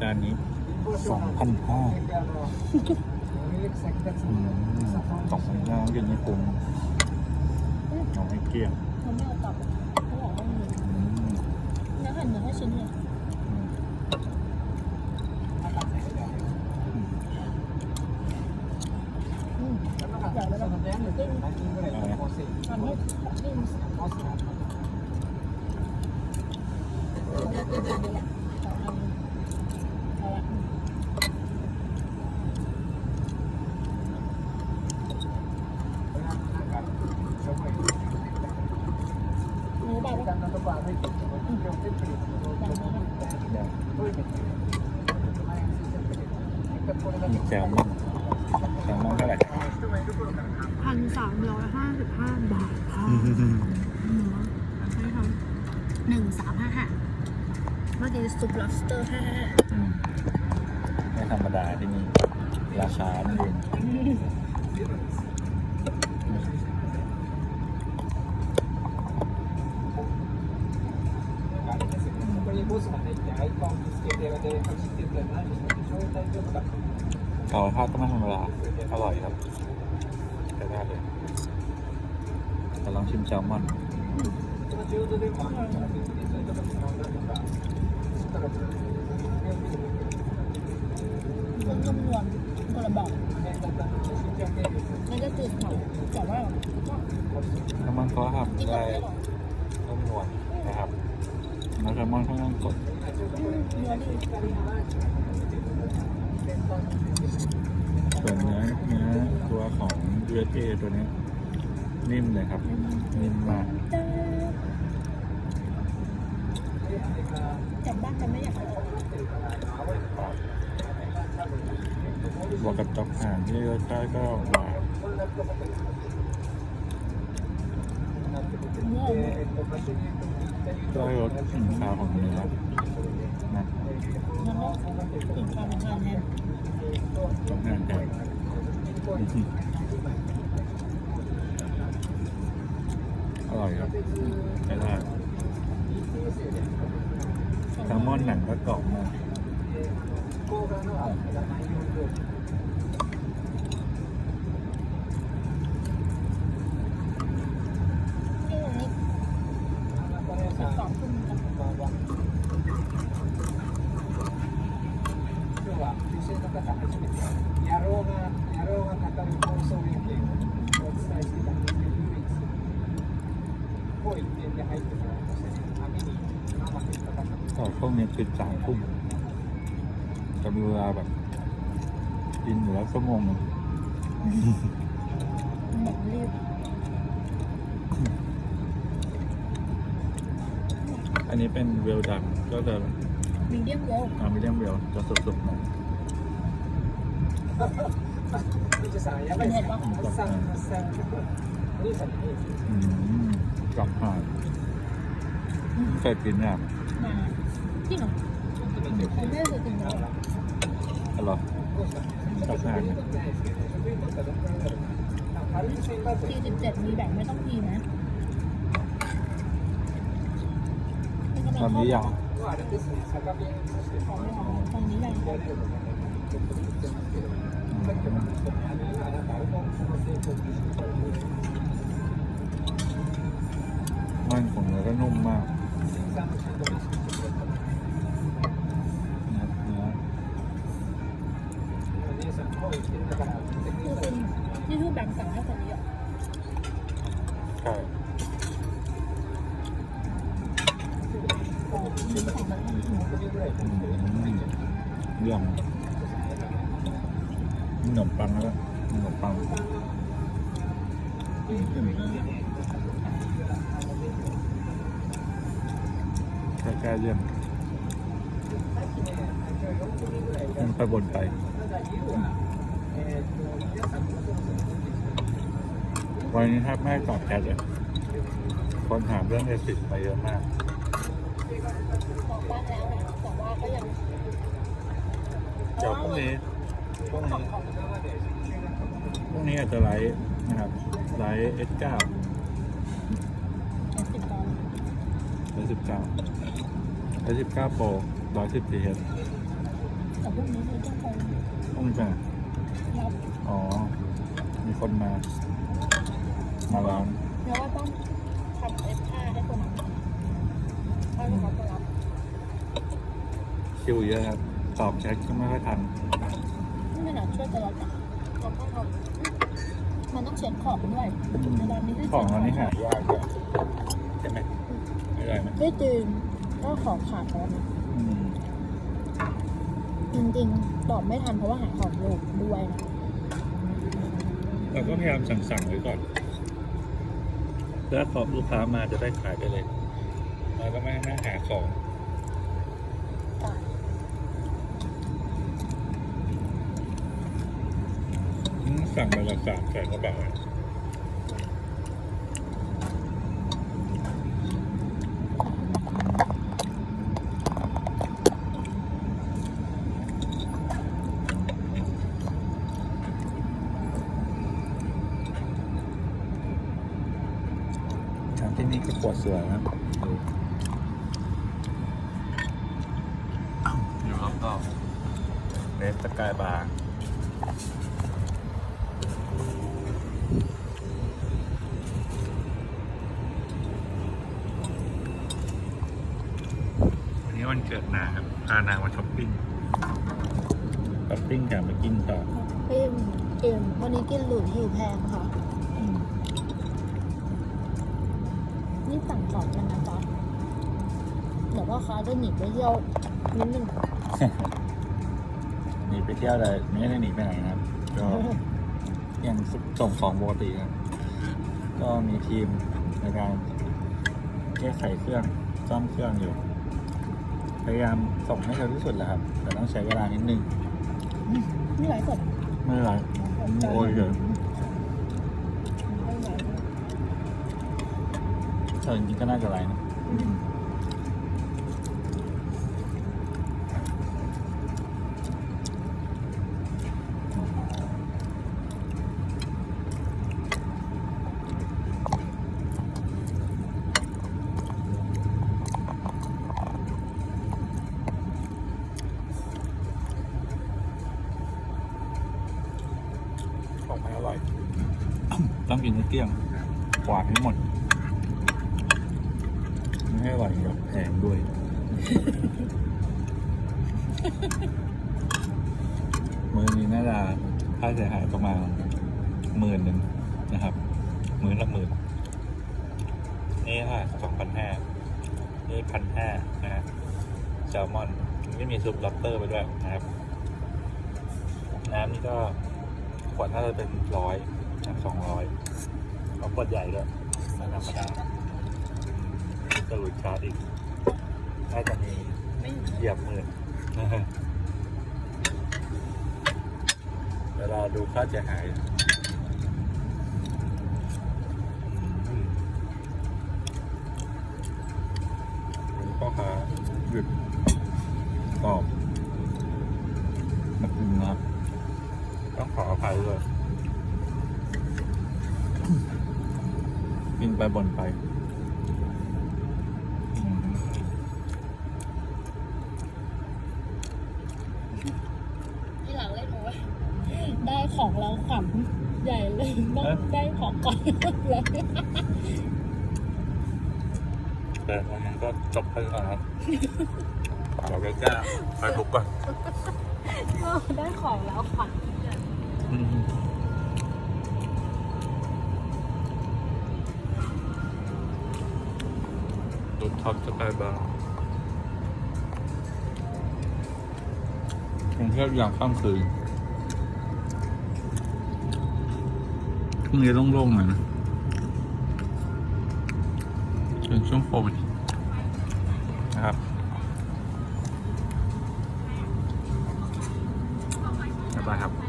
จานนี้สองพันห้าสองพันห้ากินญี่ปุ่นเอาให้เกลี้ยงเขาไม่เอากลับเขาบอกว่ามีอืมแล้วหั่นเนื้อให้ชิ้นเนี่ยอืมอืมอยากไปแบบนี้หรือติ้งเอาละทำให้ติ้งเอาละ หมูบาด แล้วมีแซลมอนแซลมอนเท่าไหร่พันสามร้อยห้าสิบห้าบาทค่ะใช่ค่ะหนึ่งสามห้าห้าเมื่อกี้ซุป lobster ห้าห้าอืมไม่ธรรมดาที่นี่ราคานี่เอง ไก่ทาดก็ไม่ธรรมดาอร่อยครับใช้ได้เลยจะลองชิมแซลมอนนวมรวนคนละแบบมันจะจืดหน่อยแต่ว่าก็น้ำมันก็รับได้ แล้วแซลมอนค่อนข้างสดเนื้อดีส่วนเนื้อเนื้อตัวของ USA ตัวนี้ นิ่มเลยครับ นิ่มมากกลับบ้านกันไม่อยากไปอกบวกกับจอกห่านที่รสชาติก็หวาน เนื้อ ได้รสกลิ่นคาวของเนื้อนะมันก็ถึงคามเป็นงานแทนจ็อกห่านแต่อร่อยครับใช้ได้แซลมอนหนังก็กรอบมาก วกนี้ปิดสามทุ่มจะมีเวลาแบบกินอยู่แล้วส่วมงงอันนี้เป็นเวลดันก็จะมีเดียมเวลอ่ามีเดียมเวลจะสดๆหน่อยจะใส่กลับหาใส่ปีนแบบ จริงเหรอไม่เคยกินแล้วเหรออร่อยชอบมากเลยสี่สิบเจ็ดมีแบ่งไม่ต้องทีนะตอนนี้ยังตอนนี้ยังมันผมแล้วก็นุ่มมาก เรื่องขนมปังแล้วขนมปังใกล้ๆเยี่ยมมันไปบนไปวันนี้แทบไม่ตอบแชทเลยคนถามเรื่องเอสิไปเยอะมาก บอกบ้างแล้วนะแต่ว่าก็ยังเดี๋ยวพรุ่งนี้พรุ่งนี้พรุ่งนี้อาจจะไลฟ์นะครับ ไลฟ์ S9 สิบตอน119 S19 Pro 110 TH พรุ่งนี้จะไหนรับอ๋อ มีคนมา มาร้านแล้วว่าต้องทำเอฟห้าให้คนนั้นให้ คนนั้นไปรับคิวเยอะครับตอบแชทก็ไม่ค่อยทันนี่ขนาดช่วยไปรับนะเราต้องทำมันต้องเช็คของด้วยในร้านนี้ได้ของเรานี่หายากเลยใช่ไหมไม่ได้ไหมได้จริงก็ของขาดแล้วนะอืมจริงๆตอบไม่ทันเพราะว่าหาของอยู่ด้วยนะเราก็พยายามสั่งๆไว้ก่อนเพื่อขอบลูกค้ามาจะได้ขายไปเลย เราก็ม่ไม่งหาของสั่งมาละสามแสนกว่าบาทที่นี่ก็ขวดสวยนะอยู่รอบๆเรสส กายบาร์วันนี้วันเกิดนางครับพานางมาช้อปปิ้งช้อปปิ้งกับมากินต่อเอ็มเอ็มวันนี้กินหรูหิวแพงค่ะอืมนี่สั่งของกันนะจ๊ะเดี๋ยวพ่อค้าจะหนีไปเที่ยวนิดนึง หนีไปเที่ยวเลยไม่ได้หนีไปไหนนะครับ ก็ยังส่งของปกติครับ ก็มีทีมในการแก้ไขเครื่องซ่อมเครื่องอยู่ พยายามส่งให้เร็วที่สุดแหละครับ แต่ต้องใช้เวลานิดนึงนี่ไรสดไม่เป็นไรโอ้ยเดี๋ยวเออจริงๆก็น่าจะไรนะ องไม่อร่อย ต้องกินให้เกลี้ยงกวาดให้หมด ไม่ให้อร่อยกับแพงด้วย มือนี้น่าจะค่าเสียหายประมาณหมื่นหนึ่งนะครับหมื่นละหมื่นนี่ค่ะสองพันห้านี่พันห้านะฮะแซลมอนไม่มีซุปล็อบสเตอร์ไปด้วยนะครับ น้ำนี่ก็ ขวดถ้าจะเป็นร้อยสองร้อยเอาขวดใหญ่ด้วยธรรมดาสรุปชาร์จอีกน่าจะมีไม่เหยียบหมื่นเวลาดูค่าเสียหายอืมวันนี้พ่อค้าหยุดตอบ บ่นไปอืมที่หลังเล่นหนูได้ของเราขำใหญ่เลยได้ได้ของก่อนแล้วแต่วันนี้ก็จบไปก่อนครับเราแก้ไปทุกก่อน ได้ของแล้วขวั ท็อปสกายบาร์กรุงเทพยามค่ำคืนพรุ่งนี้โล่งๆหน่อยนะเป็นช่วงโควิดนะครับบ๊ายบายครับ